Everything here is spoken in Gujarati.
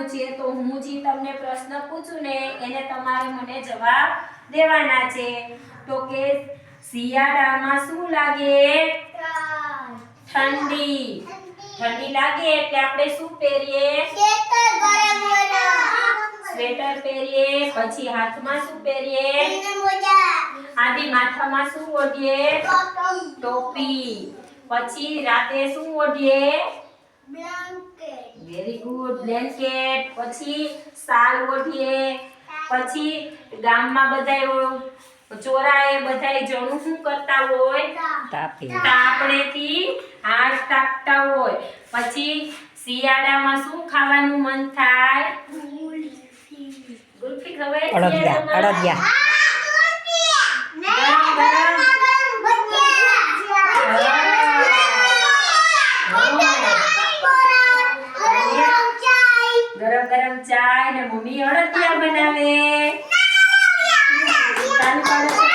કરવાનું છે તો હું જે તમને પ્રશ્ન પૂછું ને એને તમારે મને જવાબ દેવાના છે. તો કે શિયાળામાં શું લાગે? ઠંડી. ઠંડી લાગે એટલે આપણે શું પહેરીએ? સ્વેટર પહેરીએ પછી હાથમાં શું પહેરીએ? આદિ માથામાં શું ઓઢીએ? ટોપી. પછી રાતે શું ઓઢીએ? વેરી ગુડ બ્લેન્કેટ પછી સાલ ઓઢીએ. પછી ગામમાં બધાય ચોરાએ બધાય જણું શું કરતા હોય? તાપી. તાપણેથી હાથ તાપતા હોય. પછી શિયાળામાં શું ખાવાનું મન થાય? ગુલ્ફી. ખવાય અડદિયા. અડદિયા. ચાય ને મમ્મી અડદિયા બનાવે કરો